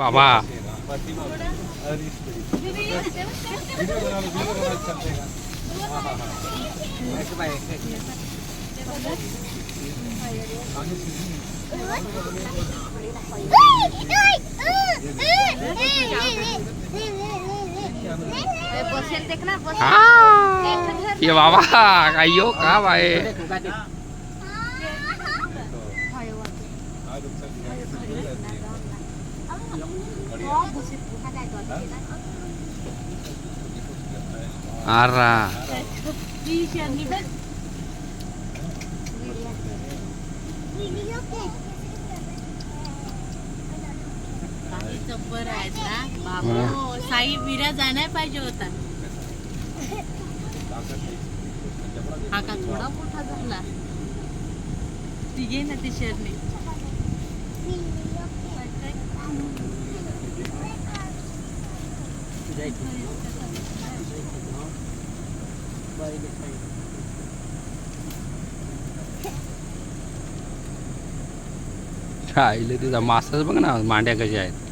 बाबा बसेल देख ना बसेल हा ये बाबा काय यो का बाय Ara. जब्बर आहेत ना बाबा साई विरा जाणार पाहिजे होता हा का थोडा मोठा झाला तिघे ना ते शरणे राहिले तिचा मासाच बघ ना मांड्या कशा आहेत.